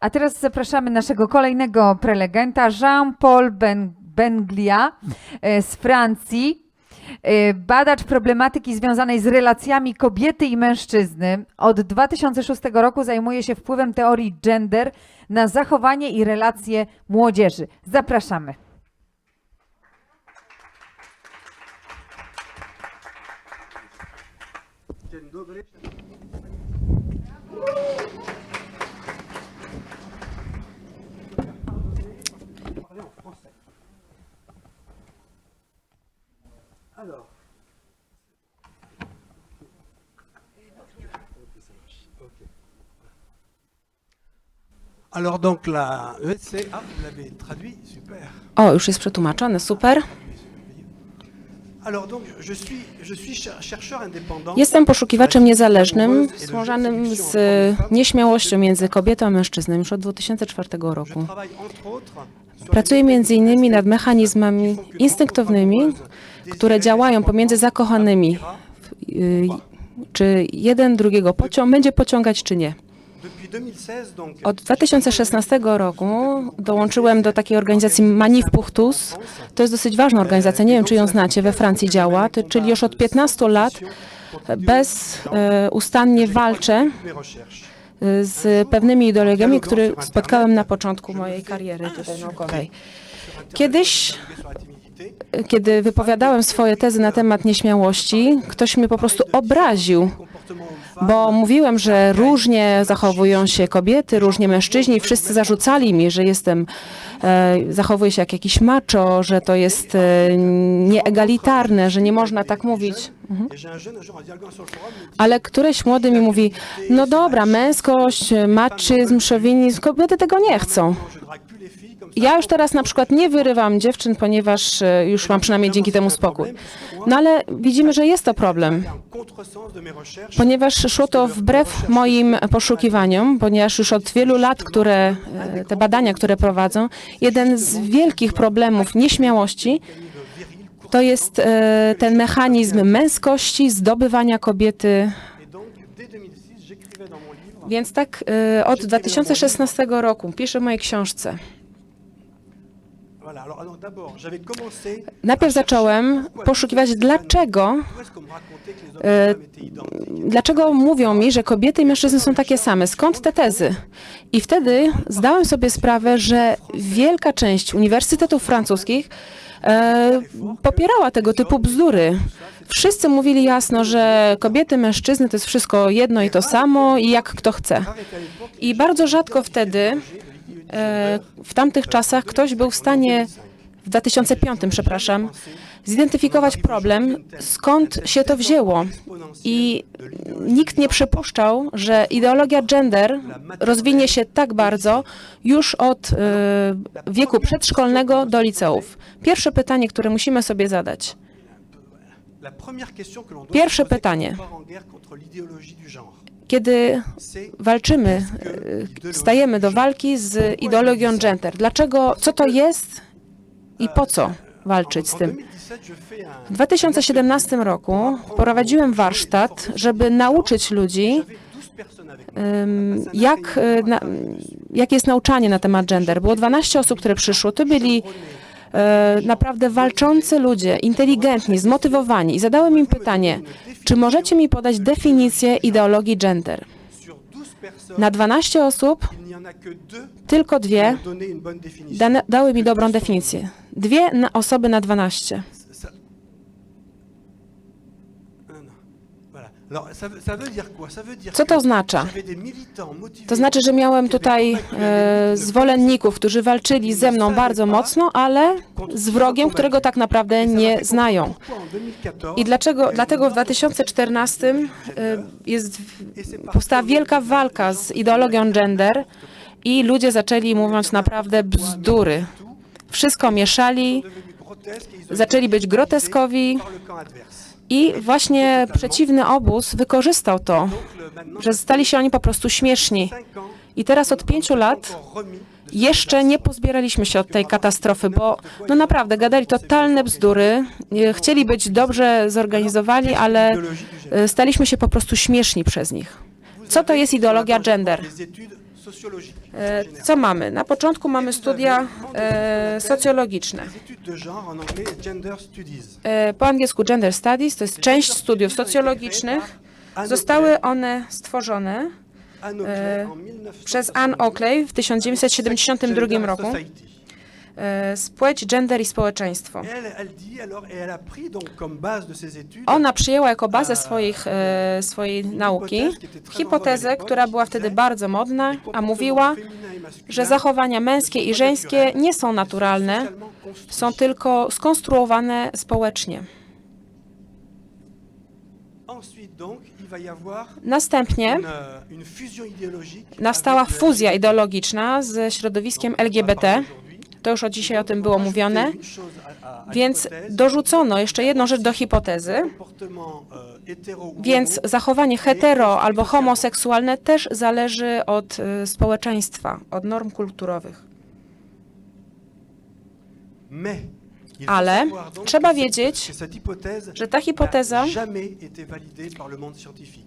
A teraz zapraszamy naszego kolejnego prelegenta, Jean-Paul ben Benglia e, z Francji. E, Badacz problematyki związanej z relacjami kobiety i mężczyzny. Od 2006 roku zajmuje się wpływem teorii gender na zachowanie i relacje młodzieży. Zapraszamy. Dzień dobry. Alors donc la ESC, ah vous l'avez traduit, super. O, już jest przetłumaczone, super. Alors donc je suis, je suis cher- chercheur indépendant. Jestem poszukiwaczem niezależnym, związanym z nieśmiałością między kobietą a mężczyzną już od 2004 Je roku. Pracuję między innymi nad mechanizmami instynktownymi, które działają pomiędzy zakochanymi, y, czy jeden drugiego pociąg będzie pociągać, czy nie. Depuis 2016 donc Od 2016 roku dołączyłem do takiej organizacji Manif pour tous. To jest dosyć ważna organizacja, nie wiem czy ją znacie, we Francji działa, czyli już od 15 lat bezustannie walczę mes recherches. y, z pewnymi ideologiami, które spotkałem na początku mojej kariery tutaj naukowej. Kiedyś, y, kiedy wypowiadałem swoje tezy na temat nieśmiałości, ktoś mnie po prostu obraził, bo mówiłem, że różnie zachowują się kobiety, różnie mężczyźni. Wszyscy zarzucali mi, że jestem, e, zachowuję się jak jakiś macho, że to jest e, nieegalitarne, że nie można tak mówić. Dit, Ale któreś młody mi mówi, no dobra, męskość, maczyzm, szowinizm, kobiety tego nie chcą. Ja już teraz na przykład nie wyrywam dziewczyn, ponieważ e, już mam przynajmniej dzięki temu spokój. No ale widzimy, że jest to problem. Ponieważ szło to wbrew moim poszukiwaniom, ponieważ już od wielu lat, które, te badania, które prowadzą, jeden z wielkich problemów nieśmiałości to jest e, ten mechanizm męskości, zdobywania kobiety. Et donc, dès 2006, j'écrivais dans mon livre Więc tak e, od 2016 roku piszę w mojej książce. Voilà, alors, alors d'abord, j'avais commencé. Najpierw zacząłem poszukiwać, dlaczego identiques Dlaczego mówią mi, że kobiety i mężczyzny są takie same? Skąd te tezy? I wtedy zdałem sobie sprawę, że wielka część uniwersytetów francuskich e, popierała tego typu bzdury. Wszyscy mówili jasno, że kobiety, mężczyzny to jest wszystko jedno i to samo i jak kto chce. I bardzo rzadko wtedy, e, w tamtych czasach, ktoś był w stanie, w 2005, przepraszam, zidentyfikować problem, skąd się to wzięło. I nikt nie przypuszczał, że ideologia gender rozwinie się tak bardzo już od e, wieku przedszkolnego do liceów. Pierwsze pytanie, które musimy sobie zadać. Pierwsze pytanie. Kiedy walczymy, e, stajemy do walki z ideologią gender. Dlaczego, co to jest i po co walczyć z tym? 2017, je fais un, W 2017 roku prowadziłem warsztat, żeby nauczyć ludzi, j'avais 12 personnes avec moi. ym, jak, y, jak jest nauczanie na temat gender. Było 12 osób, które przyszło. To byli naprawdę walczący ludzie, inteligentni, zmotywowani. I zadałem im pytanie, czy możecie mi podać definicję ideologii gender? Sur 12 personnes, Na 12 osób tylko dwie dały mi dobrą definicję. Dwie osoby na 12. Co to oznacza? To znaczy, że miałem tutaj e, zwolenników, którzy walczyli ze mną bardzo mocno, ale z wrogiem, którego tak naprawdę nie znają. Pourquoi en 2014 I dlaczego, dlatego w 2014 e, jest, powstała wielka walka z ideologią gender i ludzie zaczęli mówić naprawdę bzdury. Wszystko mieszali, zaczęli być groteskowi i właśnie przeciwny obóz wykorzystał to, że stali się oni po prostu śmieszni. 5 ans, I teraz od pięciu lat jeszcze nie pozbieraliśmy się od tej katastrofy, bo no naprawdę gadali totalne bzdury, chcieli być dobrze zorganizowani, ale e, staliśmy się po prostu śmieszni przez nich. Co to jest ideologia gender? E. Co mamy? Na początku mamy studia e, socjologiczne. E, Po angielsku Gender Studies to jest część studiów socjologicznych. Zostały one stworzone Anne Oakley en 1972 przez Anne Oakley w 1972 Gender roku. Society. E, Spłeć, gender i społeczeństwo. Ona przyjęła jako bazę swoich, e, swojej nauki hipotezę, która była wtedy bardzo modna, a mówiła, że zachowania męskie i żeńskie nie są naturalne, są tylko skonstruowane społecznie. Y Następnie euh, nastała fuzja ideologiczna ze środowiskiem LGBT. To już od dzisiaj o tym było mówione. Więc dorzucono jeszcze jedną rzecz do hipotezy, więc zachowanie hetero albo homoseksualne też zależy od y, społeczeństwa, od norm kulturowych. mais Ale trzeba wiedzieć, że ta hipoteza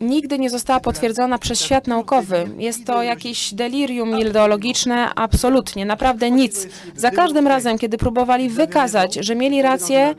nigdy nie została potwierdzona przez świat naukowy. Jest to jakieś delirium ideologiczne, absolutnie, naprawdę nic. Za każdym razem, kiedy próbowali wykazać, że mieli rację,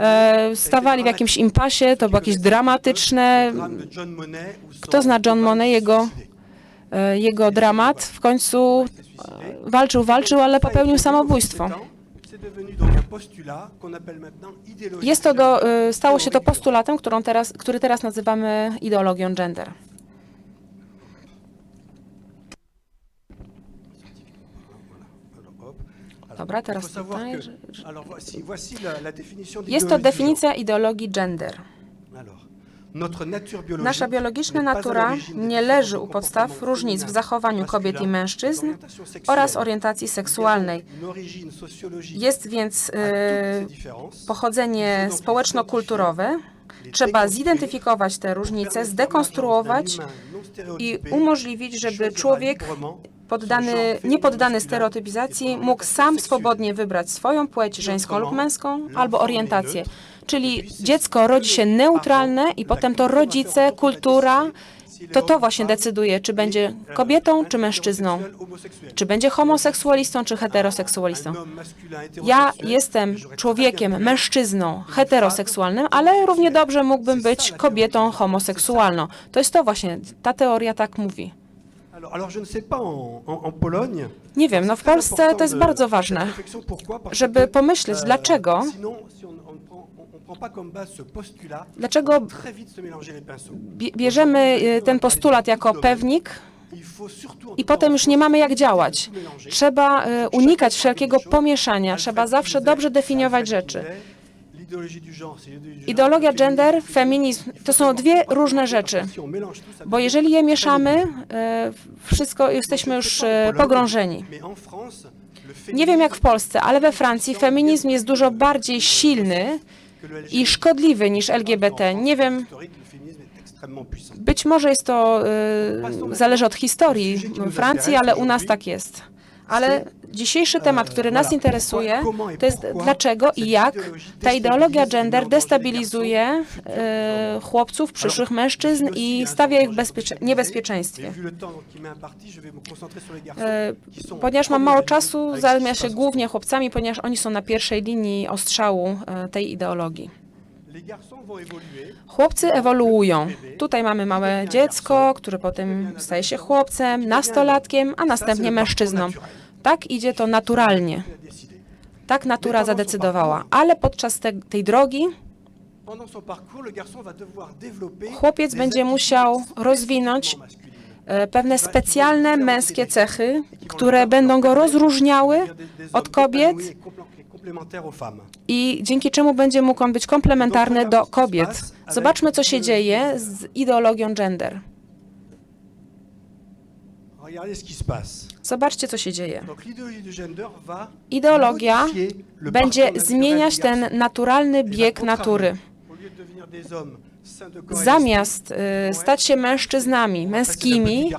e, stawali w jakimś impasie, to było jakieś dramatyczne. Kto zna John Monet, jego, e, jego dramat? W końcu walczył, walczył, ale popełnił samobójstwo. Jest to do, e, stało się to postulatem, teraz, który teraz nazywamy ideologią gender. Dobra, teraz tutaj. Jest to definicja ideologii gender. Nasza biologiczna natura nie leży u podstaw różnic w zachowaniu kobiet i mężczyzn oraz orientacji seksualnej. Jest więc e, pochodzenie społeczno-kulturowe. Trzeba zidentyfikować te różnice, zdekonstruować i umożliwić, żeby człowiek poddany, nie poddany stereotypizacji mógł sam swobodnie wybrać swoją płeć żeńską lub męską albo orientację. Czyli dziecko rodzi się neutralne i potem to rodzice, kultura, to to właśnie decyduje, czy będzie kobietą, czy mężczyzną, czy będzie homoseksualistą, czy heteroseksualistą. Ja jestem człowiekiem, mężczyzną, heteroseksualnym, ale równie dobrze mógłbym być kobietą homoseksualną. To jest to właśnie, ta teoria tak mówi. Nie wiem, no w Polsce to jest bardzo ważne, żeby pomyśleć, dlaczego, dlaczego bie- bierzemy y, ten postulat jako pewnik i potem już nie mamy jak działać. Trzeba y, unikać wszelkiego pomieszania, trzeba zawsze dobrze definiować rzeczy. Ideologia gender, feminizm to są dwie różne rzeczy, bo jeżeli je mieszamy, y, wszystko jesteśmy już pogrążeni. Nie wiem jak w Polsce, ale we Francji feminizm jest dużo bardziej silny i szkodliwy niż LGBT. Nie wiem, być może jest to, y, zależy od historii Francji, ale u nas tak jest. Ale dzisiejszy temat, który nas interesuje, to jest dlaczego i jak ta ideologia gender destabilizuje y, chłopców, przyszłych mężczyzn i stawia ich w bezpiecze- niebezpieczeństwie. Y, Ponieważ mam mało czasu, zajmę się głównie chłopcami, ponieważ oni są na pierwszej linii ostrzału y, tej ideologii. Chłopcy ewoluują. Tutaj mamy małe dziecko, które potem staje się chłopcem, nastolatkiem, a następnie mężczyzną. Tak idzie to naturalnie. Tak natura zadecydowała. Ale podczas te, tej drogi chłopiec będzie musiał rozwinąć e, pewne specjalne męskie cechy, które będą go rozróżniały od kobiet i dzięki czemu będzie mógł on być komplementarny do kobiet. Zobaczmy, co się dzieje z ideologią gender. Zobaczcie, co się dzieje. Ideologia będzie zmieniać ten naturalny bieg natury. Zamiast y, stać się mężczyznami, męskimi,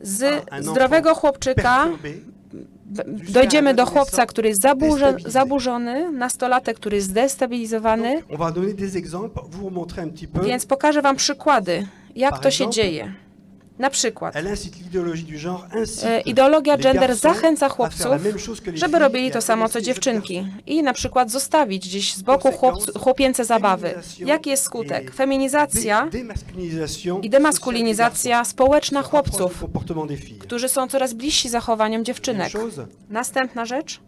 z zdrowego chłopczyka dojdziemy do chłopca, który jest zaburze, zaburzony, nastolatek, który jest zdestabilizowany, więc pokażę Wam przykłady, jak to się dzieje. Na przykład e, ideologia gender zachęca chłopców, żeby robili to samo co dziewczynki i na przykład zostawić gdzieś z boku chłopc, chłopięce zabawy. Jaki jest skutek? Feminizacja i demaskulinizacja społeczna chłopców, którzy są coraz bliżsi zachowaniom dziewczynek. Następna rzecz.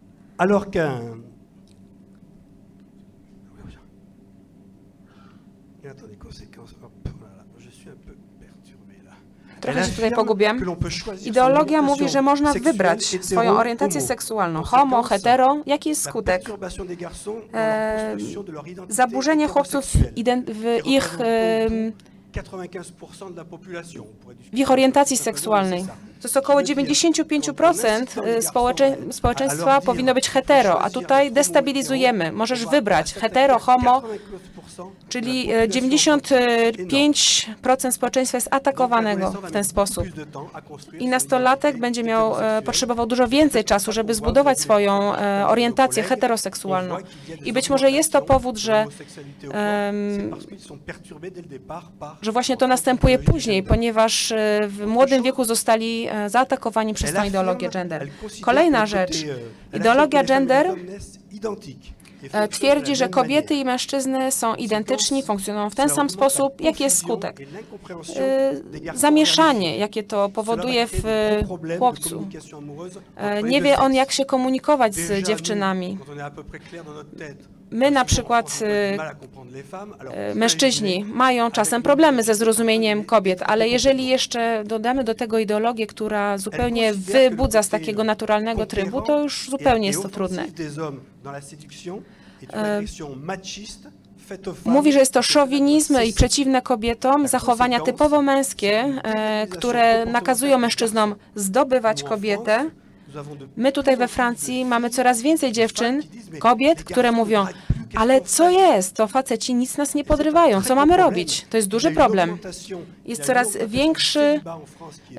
attends, les conséquences... Hop, voilà, je suis un peu perturbé. Trochę się tutaj son Ideologia mówi, że można wybrać swoją orientację seksualną. Homo, hetero. Jaki jest skutek? E, Zaburzenie chłopców w ich, em, 95% de la population. on pourrait discuter w ich orientacji seksualnej. To jest około 95% społecze społeczeństwa powinno być hetero, a tutaj destabilizujemy. Możesz wybrać hetero, homo, czyli e, 95% społeczeństwa jest atakowanego w ten sposób. I nastolatek będzie miał, e, potrzebował dużo więcej czasu, żeby zbudować swoją orientację heteroseksualną. I być może jest to powód, że, em, że właśnie to następuje później, ponieważ e, w młodym wieku zostali e, zaatakowani przez tą ideologię gender. Kolejna rzecz. Ideologia gender e, twierdzi, że kobiety i mężczyzny są identyczni, funkcjonują w ten sam sposób. Jaki jest skutek? Zamieszanie, jakie to powoduje w chłopcu. Nie wie on, jak się komunikować z dziewczynami. My na przykład e, e, mężczyźni mają czasem problemy ze zrozumieniem kobiet, ale jeżeli jeszcze dodamy do tego ideologię, która zupełnie wybudza z takiego naturalnego trybu, to już zupełnie jest to trudne. Mówi, że jest to szowinizm i przeciwne kobietom, zachowania typowo męskie, które nakazują mężczyznom zdobywać kobietę. My tutaj we Francji mamy coraz więcej dziewczyn, kobiet, które mówią, ale co jest, to faceci nic nas nie podrywają, co mamy robić? To jest duży problem. Jest coraz większy,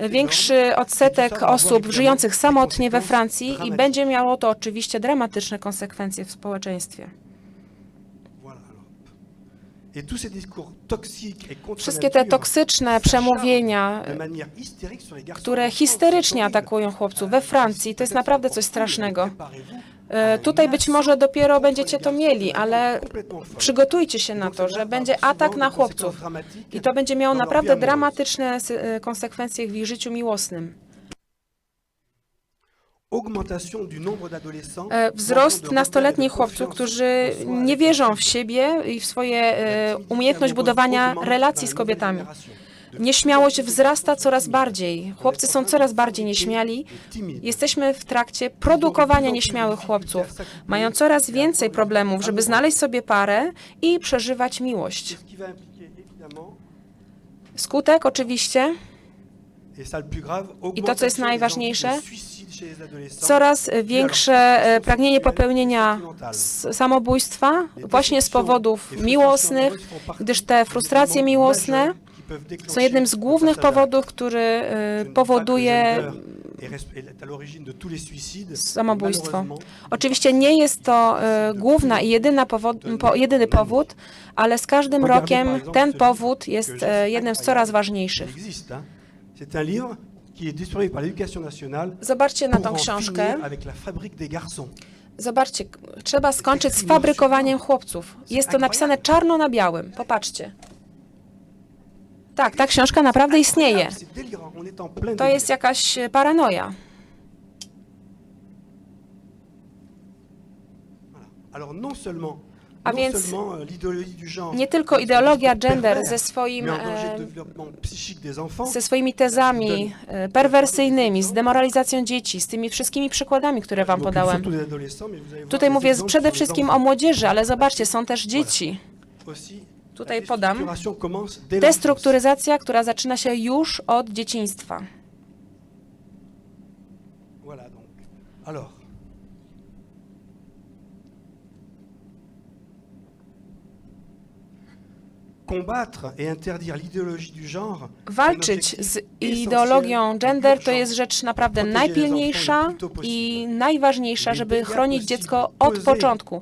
większy odsetek osób żyjących samotnie we Francji i będzie miało to oczywiście dramatyczne konsekwencje w społeczeństwie. Wszystkie te toksyczne przemówienia, które histerycznie atakują chłopców we Francji, to jest naprawdę coś strasznego. E, Tutaj być może dopiero będziecie to mieli, ale przygotujcie się na to, że będzie atak na chłopców. I to będzie miało naprawdę dramatyczne e, konsekwencje w ich życiu miłosnym. E, Wzrost nastoletnich chłopców, którzy nie wierzą w siebie i w swoje e, umiejętność budowania relacji z kobietami. Nieśmiałość wzrasta coraz bardziej. Chłopcy są coraz bardziej nieśmiali. Jesteśmy w trakcie produkowania nieśmiałych chłopców. Mają coraz więcej problemów, żeby znaleźć sobie parę i przeżywać miłość. Skutek oczywiście I to, co jest najważniejsze, coraz większe e, pragnienie popełnienia samobójstwa właśnie z powodów miłosnych, gdyż te frustracje miłosne są jednym z głównych powodów, który e, powoduje samobójstwo. Oczywiście nie jest to e, główna i jedyna powod, jedyny powód, ale z każdym rokiem ten powód jest jednym z coraz ważniejszych. C'est un livre qui est distribué par l'éducation nationale Zobaczcie na tą książkę. avec la fabrique des garçons. Zobaczcie, trzeba skończyć z fabrykowaniem chłopców. Jest to napisane czarno na białym. Popatrzcie. Tak, ta książka naprawdę istnieje. To jest jakaś e, paranoja. Alors non seulement, A więc euh, Nie tylko ideologia gender ze, swoim, e, ze swoimi tezami e, perwersyjnymi, z demoralizacją dzieci, z tymi wszystkimi przykładami, które wam podałem. Tutaj mówię przede wszystkim o młodzieży, ale zobaczcie, są też dzieci. Tutaj podam. Destrukturyzacja, która zaczyna się już od dzieciństwa. Voilà donc. Alors, Walczyć z ideologią gender to jest rzecz naprawdę najpilniejsza i najważniejsza, żeby chronić dziecko od początku.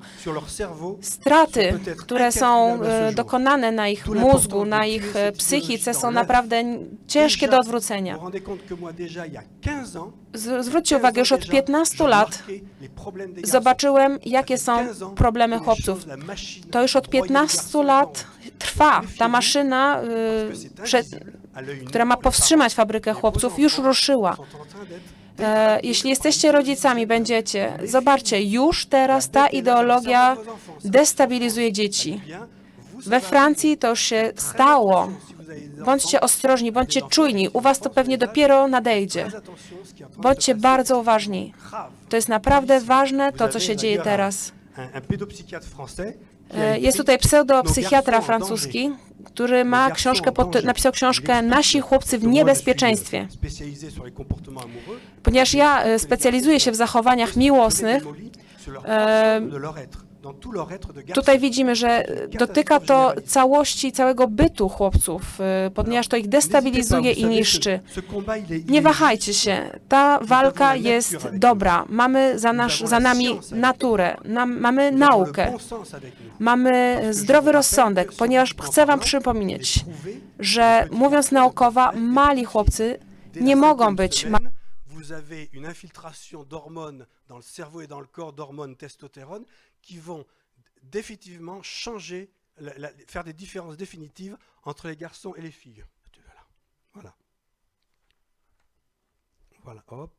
Straty, które są e, dokonane na ich mózgu, na ich psychice, są naprawdę ciężkie do odwrócenia. y a 15 ans, Z- Zwróćcie 15 uwagę, już od déjà, 15 je lat zobaczyłem, jakie są 15 ans problemy chłopców. To już od broyait les 15 garçons lat trwa. Ta maszyna, y, que c'est prze, invisible à l'œil nu która ma powstrzymać fabrykę chłopców, już ruszyła. E, jeśli jesteście rodzicami, będziecie, zobaczcie, już teraz ta ideologia destabilizuje dzieci. We Francji to już się stało. Bądźcie ostrożni, bądźcie czujni. U was to pewnie dopiero nadejdzie. Bądźcie bardzo uważni. To jest naprawdę ważne, to co się dzieje teraz. E, Jest tutaj pseudopsychiatra francuski, który ma książkę pod, napisał książkę Nasi chłopcy w niebezpieczeństwie. Ponieważ ja e, specjalizuję się w zachowaniach miłosnych, tutaj widzimy, że dotyka to całości całego bytu chłopców, e, ponieważ to ich destabilizuje i niszczy. Nie wahajcie się, ta walka jest dobra. Mamy za, nasz, za nami naturę, nam, mamy naukę, mamy zdrowy rozsądek, ponieważ chcę Wam przypomnieć, że mówiąc naukowa, mali chłopcy nie mogą być ma Vous avez une infiltration d'hormones dans le cerveau et dans le corps d'hormones testostérone qui vont définitivement changer, la- la- faire des différences définitives entre les garçons et les filles. Voilà. Voilà. Voilà, hop.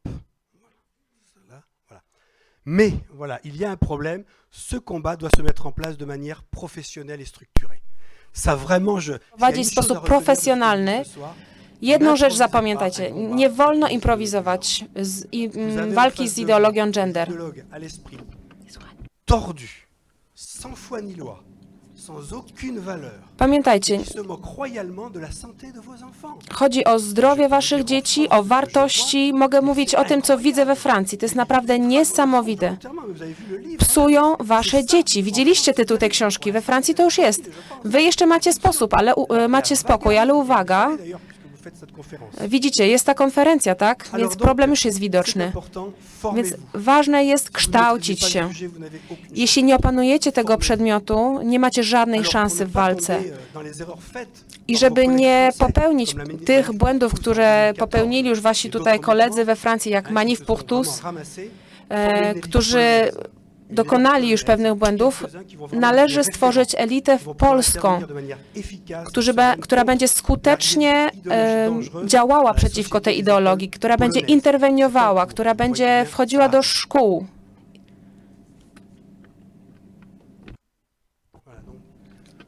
Voilà. Voilà. Mais voilà, il y a un problème. Ce combat doit se mettre en place de manière professionnelle et structurée. Ça vraiment, je. Prowadzić w sposób profesjonalny. Jedną rzecz zapamiętajcie, nie wolno improwizować z i, Vous mm, walki z ideologią gender. idéologues à l'esprit tordu, sans foi ni loi, sans aucune valeur, Pamiętajcie, chodzi o zdrowie waszych dzieci, o wartości. Mogę mówić o tym, co widzę we Francji. To jest naprawdę niesamowite. Psują wasze dzieci. Widzieliście tytuł tej książki. We Francji to już jest. Wy jeszcze macie sposób, ale u, e, macie spokój, ale uwaga. Widzicie, jest ta konferencja, tak? Więc problem już jest widoczny. Więc ważne jest kształcić się. Jeśli nie opanujecie tego przedmiotu, nie macie żadnej szansy w walce. euh, I żeby nie popełnić tych błędów, które 2014, popełnili już wasi tutaj koledzy we Francji, jak Manif se pour sont tous, vraiment ramassés, e, którzy dokonali już pewnych błędów, należy stworzyć elitę polską, która będzie skutecznie działała przeciwko tej ideologii, która będzie interweniowała, która będzie wchodziła do szkół. Voilà, donc. Alors vous pouvez compter sur nous.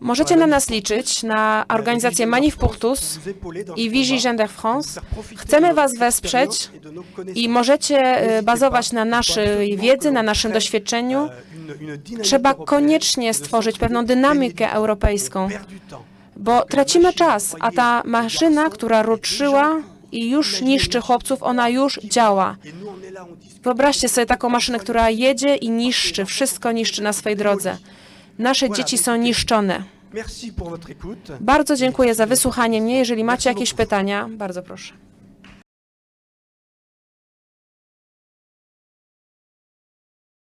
Możecie na nas liczyć, na organizację Manif pour tous i Vigie Gender France. Chcemy Was wesprzeć i możecie e, bazować na naszej wiedzy, na naszym doświadczeniu. Trzeba koniecznie stworzyć pewną dynamikę europejską, bo tracimy czas, a ta maszyna, która ruszyła i już niszczy chłopców, ona już działa. Wyobraźcie sobie taką maszynę, która jedzie i niszczy, wszystko niszczy na swej drodze. Nasze dzieci są niszczone. Bardzo dziękuję za wysłuchanie mnie. Jeżeli macie jakieś pytania, bardzo proszę.